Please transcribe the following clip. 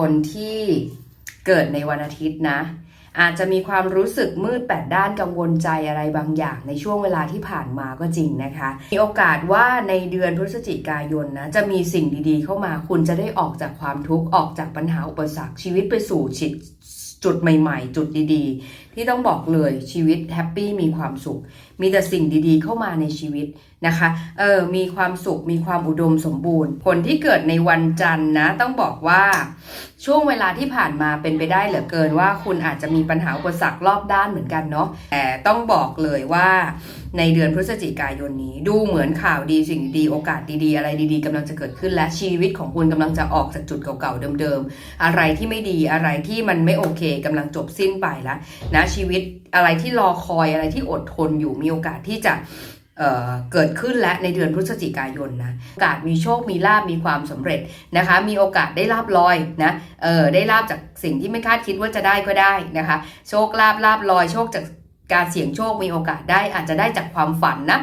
คนที่เกิดในวันอาทิตย์นะ อาจจะมีความรู้สึกมืดแปดด้านกังวลใจอะไรบางอย่างในช่วงเวลาที่ผ่านมาก็จริงนะคะ มีโอกาสว่าในเดือนพฤศจิกายนนะจะมีสิ่งดีๆ เข้ามาคุณจะได้ออกจากความทุกข์ออกจากปัญหาอุปสรรคชีวิตไปสู่จิ จุดใหม่ๆ จุดดีๆ ที่ต้องบอกเลยชีวิตแฮปปี้มีความสุข มีแต่สิ่งดีๆ เข้ามาในชีวิตนะคะเออมีความสุขมีความอุดมสมบูรณ์ คนที่เกิดในวันจันทร์นะต้องบอกว่า ช่วงเวลาที่ผ่านมาเป็นไปได้เหลือเกินว่าคุณอาจจะมีปัญหาอุปสรรครอบด้านเหมือนกันเนาะแต่ต้องบอกเลยว่าในเดือนพฤศจิกายนนี้ ดูเหมือนข่าวดีสิ่งดีโอกาสดีๆ อะไรดีๆกำลังจะเกิดขึ้นและชีวิตของคุณกำลังจะออกจากจุดเก่าๆเดิมๆ อะไรที่ไม่ดีอะไรที่มันไม่โอเคกำลังจบสิ้นไปแล้วนะชีวิตอะไรที่รอคอยอะไรที่อดทนอยู่มีโอกาสที่จะ เเกิดขึ้นและในเดือนพฤศจิกายนนะโอกาสมีโชคมีลาบมีความสำเร็จนะคะ มีโอกาสได้ลาบลอยนะเออได้ลาบจากสิ่งที่ไม่คาดคิดว่าจะได้ก็ได้นะคะ โชคลาบลาบลอยโชคจากการเสี่ยงโชคมีโอกาสได้อาจจะได้จากความฝันนะ